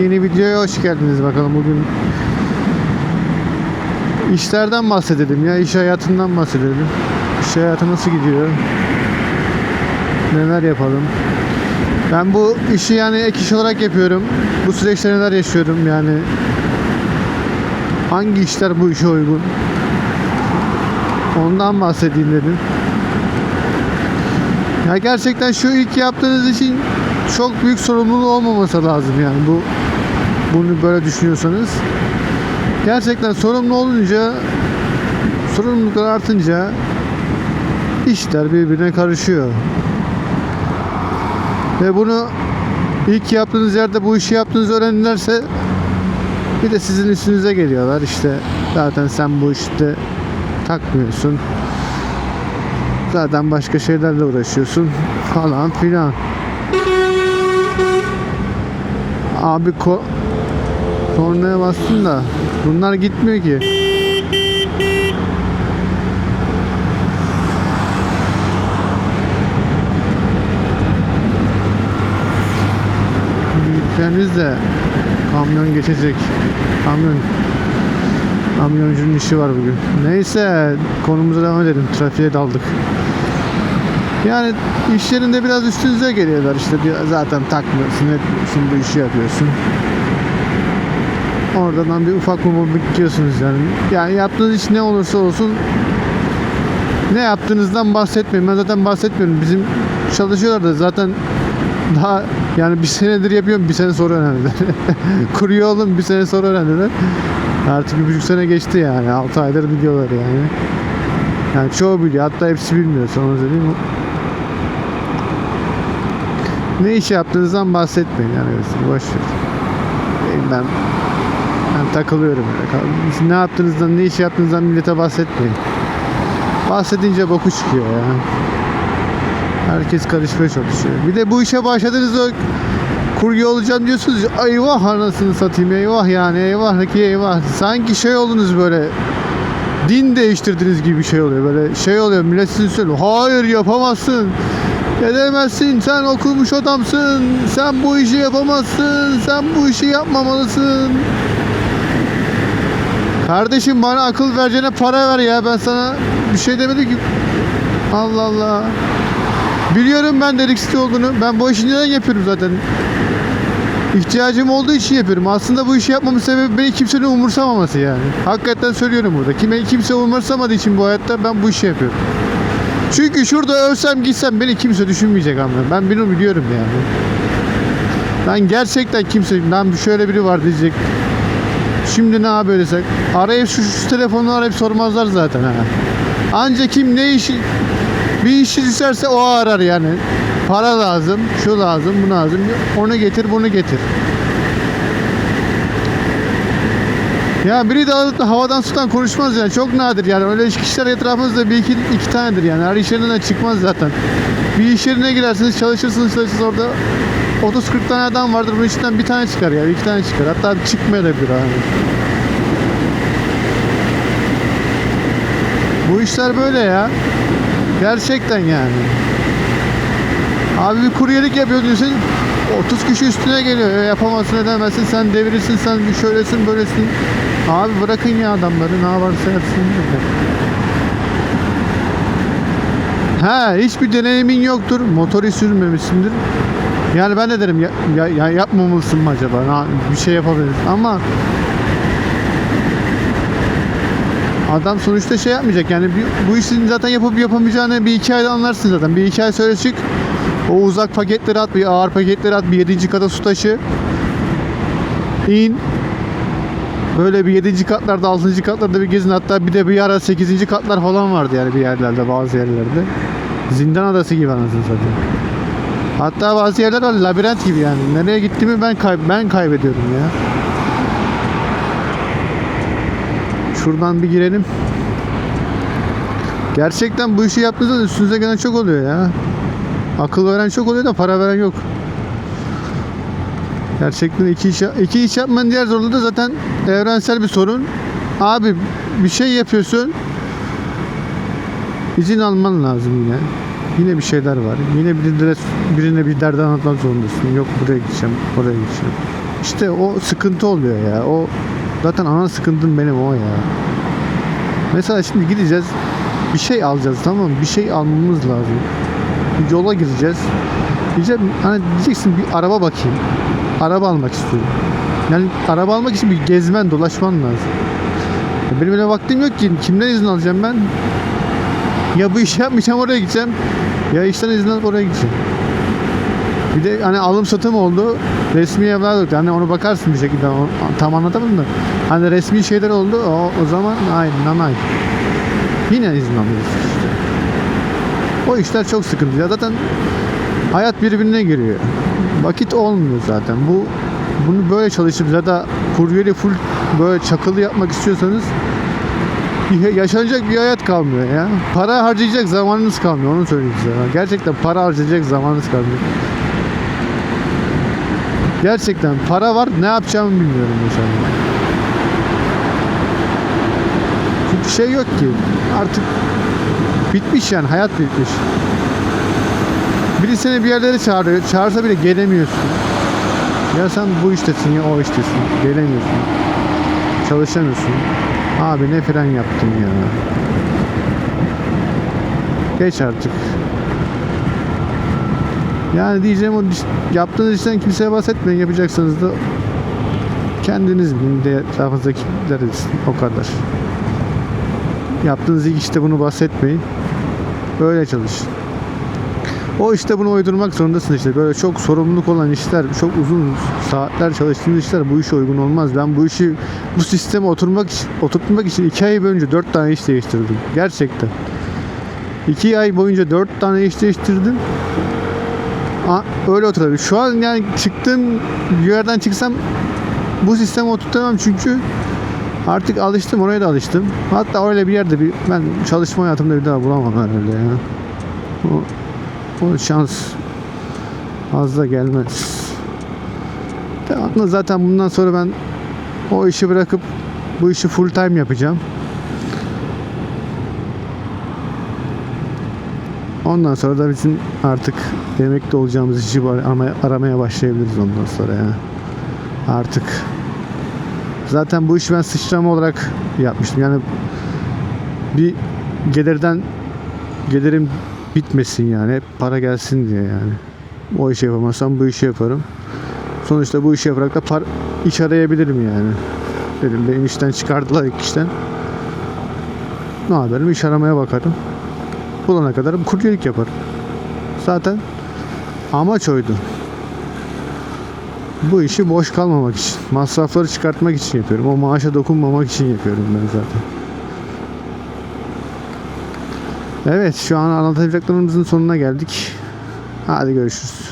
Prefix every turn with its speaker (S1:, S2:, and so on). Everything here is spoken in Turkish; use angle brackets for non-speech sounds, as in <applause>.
S1: Yeni videoya hoş geldiniz bakalım bugün işlerden bahsedelim ya iş hayatından bahsedelim. İş hayatı nasıl gidiyor? Neler yapalım? Ben bu işi yani ek iş olarak yapıyorum. Bu süreçte neler yaşıyorum yani hangi işler bu işe uygun? Ondan bahsedeyim dedim. Ya gerçekten şu ilk yaptığınız için çok büyük sorumluluğu olmaması lazım yani bu bunu böyle düşünüyorsanız. Gerçekten sorumlu olunca sorumluluklar artınca işler birbirine karışıyor. Ve bunu ilk yaptığınız yerde bu işi yaptığınızı öğrenirlerse bir de sizin üstünüze geliyorlar işte zaten sen bu işte takmıyorsun zaten başka şeylerle uğraşıyorsun falan filan abi ko kornaya bastın da bunlar gitmiyor ki Gideceğimiz de kamyon geçecek. Kamyon Kamyoncunun işi var bugün. Neyse konumuza devam edelim. Trafiğe daldık. Yani iş yerinde biraz üstünüze geliyorlar işte zaten takmıyorsun etmiyorsun bu işi yapıyorsun. Oradan bir ufak mı bitiyorsunuz yani. Yani yaptığınız iş ne olursa olsun ne yaptığınızdan bahsetmeyin. Ben zaten bahsetmiyorum. Bizim çalışıyorlar da zaten daha yani bir senedir yapıyorum bir sene sonra öğrendiler. <laughs> Kuruyor oğlum bir sene sonra öğrendiler. Artık bir buçuk sene geçti yani. 6 aydır biliyorlar yani. Yani çoğu biliyor. Hatta hepsi bilmiyor. Sana söyleyeyim. Ne iş yaptığınızdan bahsetmeyin yani. Boş ver. Ben, ben takılıyorum ne yaptığınızdan, ne iş yaptığınızdan millete bahsetmeyin. Bahsedince boku çıkıyor ya. Herkes karışmaya çalışıyor. Bir de bu işe başladığınızda kurye olacağım diyorsunuz. Eyvah anasını satayım eyvah yani eyvah ki eyvah. Sanki şey oldunuz böyle din değiştirdiniz gibi bir şey oluyor. Böyle şey oluyor millet size söylüyor. Hayır yapamazsın. Edemezsin. Sen okumuş adamsın. Sen bu işi yapamazsın. Sen bu işi yapmamalısın. Kardeşim bana akıl vereceğine para ver ya. Ben sana bir şey demedim ki. Allah Allah. Biliyorum ben deliksiz olduğunu. Ben bu işi neden yapıyorum zaten. İhtiyacım olduğu için yapıyorum. Aslında bu işi yapmamın sebebi beni kimsenin umursamaması yani. Hakikaten söylüyorum burada. Kime kimse umursamadığı için bu hayatta ben bu işi yapıyorum. Çünkü şurada ölsem gitsem beni kimse düşünmeyecek ama ben bunu biliyorum yani. Ben gerçekten kimse lan şöyle biri var diyecek. Şimdi ne yapıyorsak arayıp şu, şu telefonu arayıp sormazlar zaten ha. Anca kim ne işi bir işi isterse o arar yani. Para lazım, şu lazım, bu lazım. Onu getir, bunu getir. Ya biri de alıp da havadan sudan konuşmaz yani. Çok nadir yani. Öyle kişiler etrafımızda bir iki, iki tanedir yani. Her iş yerinden çıkmaz zaten. Bir iş yerine girersiniz, çalışırsınız, çalışırsınız orada 30-40 tane adam vardır. Bunun içinden bir tane çıkar ya. iki tane çıkar. Hatta çıkmayabilir abi. Bu işler böyle ya. Gerçekten yani. Abi bir kuryelik yapıyor diyorsun. 30 kişi üstüne geliyor. Yapamazsın edemezsin. Sen devirirsin. Sen bir şöylesin böylesin. Abi bırakın ya adamları. Ne varsa yapsın. Ha hiçbir deneyimin yoktur. Motoru sürmemişsindir. Yani ben de derim ya, ya, ya yapmamalısın mı acaba? Ha, bir şey yapabiliriz. Ama Adam sonuçta şey yapmayacak yani bir- bu işin zaten yapıp yapamayacağını bir iki ayda anlarsın zaten. Bir iki ay sonra çık o uzak paketleri at, bir ağır paketleri at, bir yedinci kata su taşı. İn. Böyle bir yedinci katlarda, altıncı katlarda bir gezin. Hatta bir de bir ara sekizinci katlar falan vardı yani bir yerlerde, bazı yerlerde. Zindan adası gibi anasını satayım. Hatta bazı yerler var labirent gibi yani. Nereye gittiğimi ben kay ben kaybediyorum ya. Şuradan bir girelim. Gerçekten bu işi yaptığınızda üstünüze gelen çok oluyor ya. Akıl veren çok oluyor da para veren yok. Gerçekten iki iş, iki iş yapmanın diğer zorluğu da zaten evrensel bir sorun. Abi bir şey yapıyorsun. İzin alman lazım yine. Yine bir şeyler var. Yine birine, birine bir dert anlatmak zorundasın. Yok buraya gideceğim, oraya gideceğim. işte o sıkıntı oluyor ya. O zaten ana sıkıntım benim o ya. Mesela şimdi gideceğiz bir şey alacağız tamam mı? Bir şey almamız lazım. Yola gireceğiz. Diyeceğim hani diyeceksin bir araba bakayım. Araba almak istiyorum. Yani araba almak için bir gezmen, dolaşman lazım. Benim öyle vaktim yok ki. Kimden izin alacağım ben? Ya bu işi yapmayacağım oraya gideceğim. Ya işten izin alıp oraya gideceğim. Bir de hani alım satım oldu. Resmi evler yok. Hani onu bakarsın bir şekilde. Tam anlatamadım da. Hani resmi şeyler oldu. O, o zaman aynen nanay. Yine izin alıyorsun işte. O işler çok sıkıntı. Ya zaten hayat birbirine giriyor. Vakit olmuyor zaten. Bu bunu böyle çalışıp ya da kuryeli full böyle çakılı yapmak istiyorsanız yaşanacak bir hayat kalmıyor ya. Para harcayacak zamanınız kalmıyor onu söyleyeyim size. Gerçekten para harcayacak zamanınız kalmıyor. Gerçekten para var ne yapacağımı bilmiyorum mesela. Çünkü şey yok ki artık bitmiş yani hayat bitmiş. Biri seni bir yerlere çağırıyor. Çağırsa bile gelemiyorsun. Ya sen bu iştesin ya o iştesin. Gelemiyorsun. Çalışamıyorsun. Abi ne fren yaptın ya. Geç artık. Yani diyeceğim o yaptığınız işten kimseye bahsetmeyin. Yapacaksanız da kendiniz bilin de etrafınızdakiler. O kadar. Yaptığınız ilk işte bunu bahsetmeyin. Böyle çalışın. O işte bunu uydurmak zorundasın işte. Böyle çok sorumluluk olan işler, çok uzun saatler çalıştığınız işler bu işe uygun olmaz. Ben bu işi, bu sisteme oturmak için, oturtmak için iki ay boyunca dört tane iş değiştirdim. Gerçekten. İki ay boyunca dört tane iş değiştirdim. Aa, öyle oturabilir. Şu an yani çıktığım yerden çıksam bu sisteme oturtamam çünkü artık alıştım oraya da alıştım. Hatta öyle bir yerde bir ben çalışma hayatımda bir daha bulamam herhalde ya. O, o şans fazla gelmez. Ama zaten bundan sonra ben o işi bırakıp bu işi full time yapacağım. Ondan sonra da bizim artık emekli olacağımız işi aramaya başlayabiliriz ondan sonra ya. Artık zaten bu işi ben sıçrama olarak yapmıştım. Yani bir gelirden gelirim bitmesin yani. Hep para gelsin diye yani. O işi yapamazsam bu işi yaparım. Sonuçta bu işi yaparak da par iş arayabilirim yani. Dedim benim işten çıkardılar ilk işten. Ne yaparım? İş aramaya bakarım. Bulana kadar kuryelik yaparım. Zaten amaç oydu. Bu işi boş kalmamak için, masrafları çıkartmak için yapıyorum. O maaşa dokunmamak için yapıyorum ben zaten. Evet, şu an anlatacaklarımızın sonuna geldik. Hadi görüşürüz.